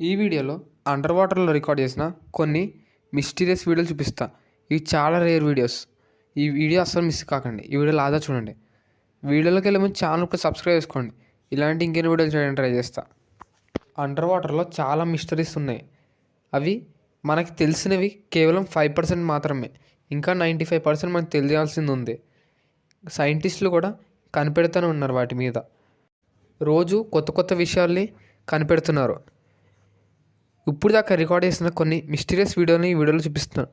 ఈ వీడియోలో అండర్ వాటర్లో రికార్డ్ చేసిన కొన్ని మిస్టీరియస్ వీడియోలు చూపిస్తా. ఇవి చాలా రేర్ వీడియోస్. ఈ వీడియో అస్సలు మిస్ కాకండి. ఈ వీడియో ఆదా చూడండి. వీడియోలోకి వెళ్ళే ముందు ఛానల్ సబ్స్క్రైబ్ చేసుకోండి. ఇలాంటి ఇంకెన్ని వీడియోలు చేయడానికి ట్రై చేస్తా. అండర్ వాటర్లో చాలా మిస్టరీస్ ఉన్నాయి. అవి మనకి తెలిసినవి కేవలం ఫైవ్ పర్సెంట్ మాత్రమే. ఇంకా నైంటీ ఫైవ్ పర్సెంట్ మనకు తెలియాల్సింది ఉంది. సైంటిస్టులు కూడా కనిపెడుతూనే ఉన్నారు వాటి మీద. రోజు కొత్త కొత్త విషయాల్ని కనిపెడుతున్నారు. ఇప్పుడు దాకా రికార్డ్ చేసిన కొన్ని మిస్టీరియస్ వీడియోని ఈ వీడియోలో చూపిస్తున్నాను.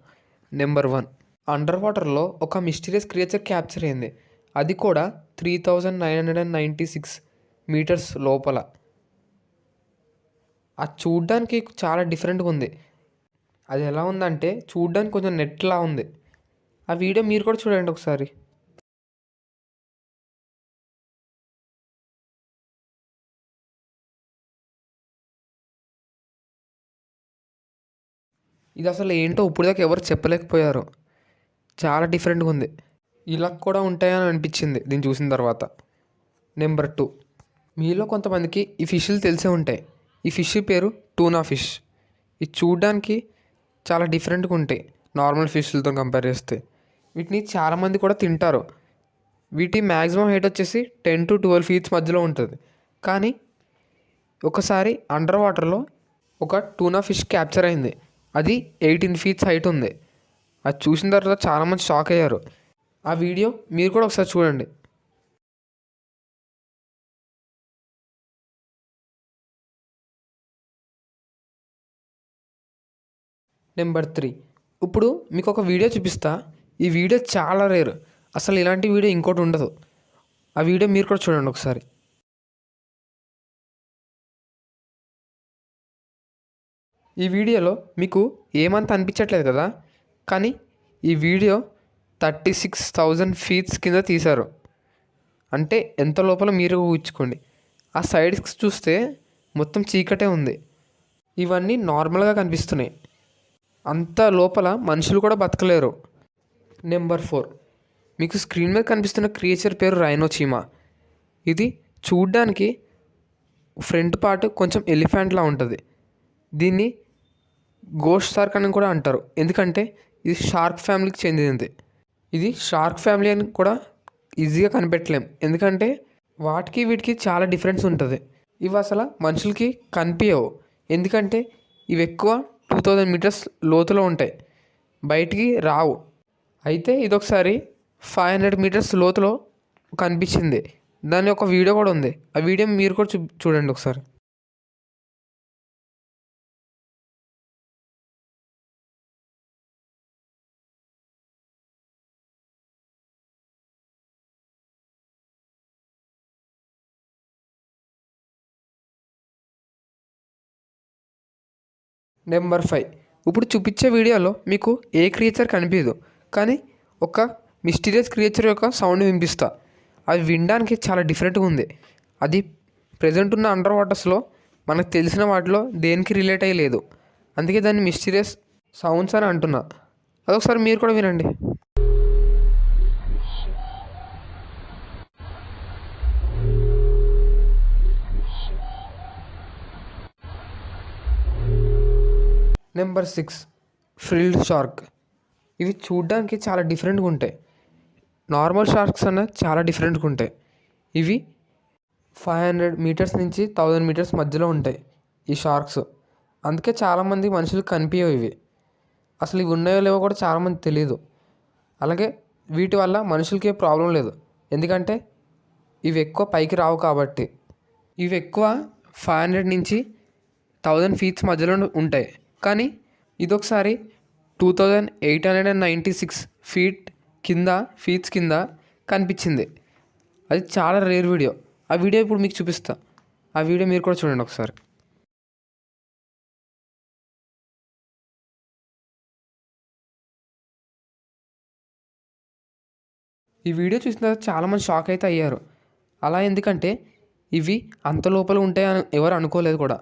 నెంబర్ వన్ అండర్ వాటర్లో ఒక మిస్టీరియస్ క్రియేచర్ క్యాప్చర్ అయింది. అది కూడా three thousand nine hundred and ninety six metres లోపల. అది చూడ్డానికి చాలా డిఫరెంట్గా ఉంది. అది ఎలా ఉందంటే చూడ్డానికి కొంచెం నెట్లా ఉంది. ఆ వీడియో మీరు కూడా చూడండి ఒకసారి. ఇది అసలు ఏంటో ఇప్పుడు దాకా ఎవరు చెప్పలేకపోయారు. చాలా డిఫరెంట్గా ఉంది. ఇలా కూడా ఉంటాయని అనిపించింది దీన్ని చూసిన తర్వాత. Number two. మీలో కొంతమందికి ఈ ఫిష్లు తెలిసే ఉంటాయి. ఈ ఫిష్ పేరు టూనా ఫిష్. ఇది చూడడానికి చాలా డిఫరెంట్గా ఉంటాయి. నార్మల్ ఫిష్లతో కంపేర్ చేస్తే. వీటిని చాలామంది కూడా తింటారు. వీటి మ్యాక్సిమం హైట్ వచ్చేసి టెన్ టు ట్వెల్వ్ ఫీట్స్ మధ్యలో ఉంటుంది. కానీ ఒకసారి అండర్ వాటర్లో ఒక టూనా ఫిష్ క్యాప్చర్ అయింది. అది ఎయిటీన్ ఫీట్స్ హైట్ ఉంది. అది చూసిన తర్వాత చాలామంది షాక్ అయ్యారు. ఆ వీడియో మీరు కూడా ఒకసారి చూడండి. నెంబర్ త్రీ ఇప్పుడు మీకు ఒక వీడియో చూపిస్తా. ఈ వీడియో చాలా రేరు అసలు ఇలాంటి వీడియో ఇంకోటి ఉండదు. ఆ వీడియో మీరు కూడా చూడండి ఒకసారి. ఈ వీడియోలో మీకు ఏమంత అనిపించట్లేదు కదా? కానీ ఈ video thirty six thousand feets కింద తీశారు. అంటే ఎంత లోపల మీరు ఊహించుకోండి. ఆ సైడ్స్ చూస్తే మొత్తం చీకటే ఉంది. ఇవన్నీ నార్మల్గా కనిపిస్తున్నాయి. అంత లోపల మనుషులు కూడా బతకలేరు. నెంబర్ ఫోర్ మీకు స్క్రీన్ మీద కనిపిస్తున్న క్రియేచర్ పేరు రైనోచీమా ఇది చూడ్డానికి ఫ్రంట్ పార్ట్ కొంచెం ఎలిఫెంట్లా ఉంటుంది. దీన్ని గోస్ట్ షార్క్ అని కూడా అంటారు. ఎందుకంటే ఇది షార్క్ ఫ్యామిలీకి చెందినది. ఇది షార్క్ ఫ్యామిలీ అని కూడా ఈజీగా కనిపెట్టలేం. ఎందుకంటే వాటికి వీటికి చాలా డిఫరెన్స్ ఉంటుంది. ఇవి అసలు మనుషులకి కనిపించవు ఎందుకంటే ఇవి ఎక్కువ టూ థౌజండ్ మీటర్స్ లోతులో ఉంటాయి. బయటికి రావు. అయితే ఇదొకసారి ఫైవ్ హండ్రెడ్ మీటర్స్ లోతులో కనిపించింది. దాని ఒక వీడియో కూడా ఉంది. ఆ వీడియో మీరు కూడా చూ చూడండి ఒకసారి. Number five. ఇప్పుడు చూపించే వీడియోలో మీకు ఏ క్రియేచర్ కనిపించదు కానీ ఒక మిస్టీరియస్ క్రియేచర్ యొక్క సౌండ్ వినిపిస్తా. అది వినడానికి చాలా డిఫరెంట్గా ఉంది. అది ప్రజెంట్ ఉన్న అండర్ వాటర్స్లో మనకు తెలిసిన వాటిలో దేనికి రిలేట్ అయ్యలేదు. అందుకే దాన్ని మిస్టీరియస్ సౌండ్స్ అని అంటున్నా. అదొకసారి మీరు కూడా వినండి. Number six frilled shark. ఇవి చూడ్డానికి చాలా డిఫరెంట్గా ఉంటాయి. నార్మల్ షార్క్స్ అన్న చాలా డిఫరెంట్గా ఉంటాయి. ఇవి ఫైవ్ హండ్రెడ్ మీటర్స్ నుంచి థౌజండ్ మీటర్స్ మధ్యలో ఉంటాయి ఈ షార్క్స్. అందుకే చాలామంది మనుషులకు కనిపించవు ఇవి. అసలు ఇవి ఉన్నాయో లేవో కూడా చాలామంది తెలియదు అలాగే వీటి వల్ల మనుషులకి ప్రాబ్లం లేదు. ఎందుకంటే ఇవి ఎక్కువ పైకి రావు కాబట్టి. ఇవి ఎక్కువ ఫైవ్ హండ్రెడ్ నుంచి థౌజండ్ ఫీట్స్ మధ్యలో ఉంటాయి. కానీ ఇదొకసారి two thousand eight hundred and ninety six feet కింద ఫీట్స్ కింద కనిపించింది. అది చాలా రేర్ వీడియో ఆ వీడియో ఇప్పుడు మీకు చూపిస్తా. ఆ వీడియో మీరు కూడా చూడండి ఒకసారి. ఈ వీడియో చూసిన తర్వాత చాలామంది షాక్ అయితే అయ్యారు. అలా ఎందుకంటే ఇవి అంత లోపల ఉంటాయని ఎవరు అనుకోలేదు కూడా.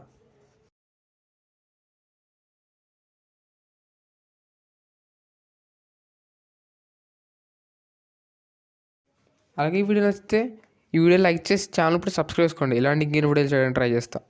అలాగే ఈ వీడియో నచ్చితే ఈ వీడియో లైక్ చేసి ఛానల్ ఇప్పుడు సబ్స్క్రైబ్ చేసుకోండి. ఇలాంటి ఇంకేం వీడియోలు చేయడానికి ట్రై చేస్తాను